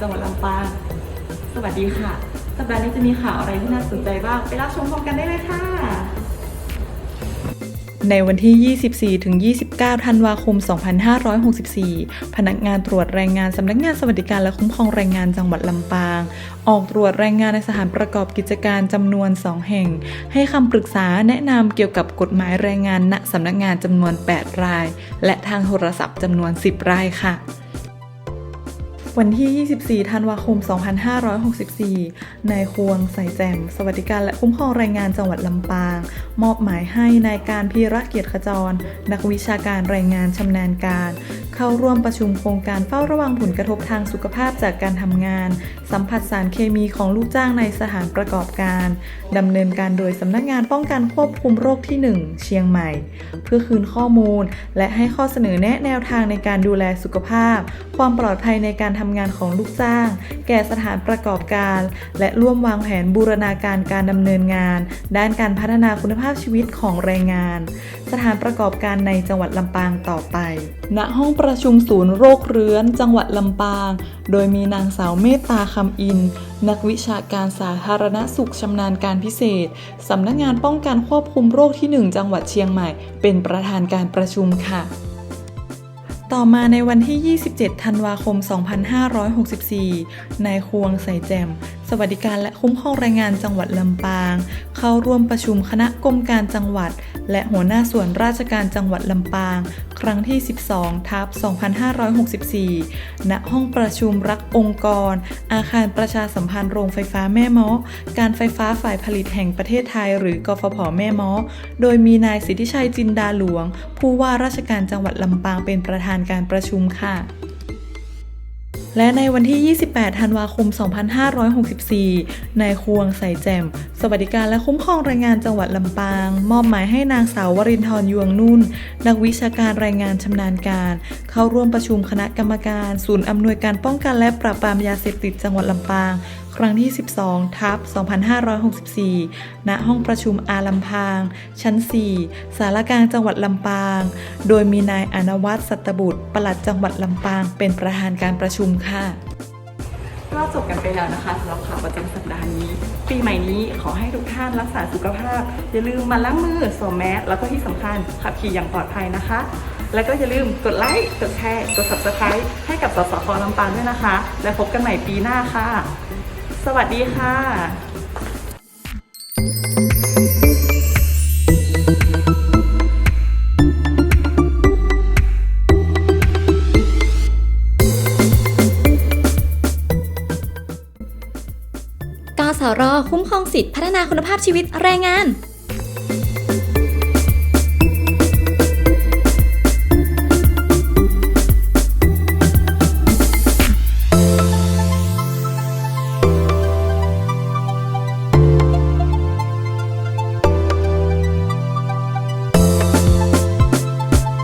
จังหวัดลำปาง สวัสดีค่ะ สัปดาห์นี้จะมีข่าวอะไรที่น่าสนใจบ้าง ไปรับชมพร้อมกันได้เลยค่ะ ในวันที่ 24 ถึง 29 ธันวาคม 2564 พนักงานตรวจแรงงานสำนักงานสวัสดิการและคุ้มครองแรงงานจังหวัดลำปาง ออกตรวจแรงงานในสถานประกอบกิจการจำนวน 2 แห่ง ให้คำปรึกษาแนะนำเกี่ยวกับกฎหมายแรงงานณสำนักงานจำนวน 8 ราย และทางโทรศัพท์จำนวน 10 รายค่ะ วันที่ 24 ธันวาคม 2564 นายควง ใส่แจ่ม สวัสดิการและคุ้มครองแรงงานจังหวัดลำปาง มอบหมายให้นายการพีระเกียรติขจร นักวิชาการแรงงานชำนาญการ เข้าร่วมประชุมโครงการเฝ้าระวังผลกระทบทางสุขภาพจากการทำงาน สัมผัสสารเคมีของลูกจ้างในสถานประกอบการดำเนินการโดยสำนักงานป้องกันควบคุมโรคที่ 1 เชียงใหม่ เพื่อคืนข้อมูล และให้ข้อเสนอแนะแนวทางในการดูแลสุขภาพ ความปลอดภัยในการทำงานของลูกจ้าง แก่สถานประกอบการ และร่วมวางแผนบูรณาการการดำเนินงาน ด้านการพัฒนาคุณภาพชีวิตของแรงงาน สถานประกอบการในจังหวัดลำปางต่อไปณห้องประประชุมศูนย์โรคเรื้อน จังหวัดลำปาง โดยมีนางสาวเมตตาคำอิน นักวิชาการสาธารณสุขชำนาญการพิเศษ สำนักงานป้องกันควบคุมโรคที่ 1 จังหวัดเชียงใหม่ เป็นประธานการประชุมค่ะต่อมาในวันที่ 27 ธันวาคม 2564 นายควงใส่แจ่ม สวัสดิการและคุ้มครองแรงงานจังหวัดลำปาง เข้าร่วมประชุมคณะกรมการจังหวัด และหัวหน้าส่วนราชการจังหวัดลำปาง ครั้งที่ 12ทับ2564 ณ ห้องประชุมรักองค์กร อาคารประชาสัมพันธ์โรงไฟฟ้าแม่มาะการไฟฟ้าฝ่ายผลิตแห่งประเทศไทย หรือกฟผแม่มาะโดยมีนายสิทธิชัยจินดาหลวง ผู้ว่าราชการจังหวัดลำปางเป็นประธานการประชุมค่ะ และในวันที่ 28 ธันวาคม 2564 นายควงใส่แจ่ม สวัสดิการและคุ้มครองแรงงานจังหวัดลำปาง มอบหมายให้นางสาววรินทร์ยวงนุ่น นักวิชาการแรงงานชำนาญการ เข้าร่วมประชุมคณะกรรมการ ศูนย์อำนวยการป้องกันและปราบปรามยาเสพติดจังหวัดลำปาง ครั้งที่ 12 ทับ 2564 ณ ห้องประชุมอาลำพาง ชั้น 4 สารกลางจังหวัดลำปาง โดยมีนายอนวัตรสัตบุตร ปลัดจังหวัดลำปาง เป็นประธานการประชุมค่ะ ก็จบกันไปแล้วนะคะสำหรับข่าวประจำสัปดาห์นี้ ปีใหม่นี้ขอให้ทุกท่านรักษาสุขภาพ อย่าลืมมาล้างมือสวมแมสแล้วก็ที่สำคัญขับขี่อย่างปลอดภัยนะคะแล้วก็อย่าลืมกดไลค์ กดแชร์ กด subscribe ให้กับสสคลำปางด้วยนะคะ และพบกันใหม่ปีหน้าค่ะ สวัสดีค่ะกสรคุ้มครองสิทธิพัฒนาคุณภาพชีวิตแรงงาน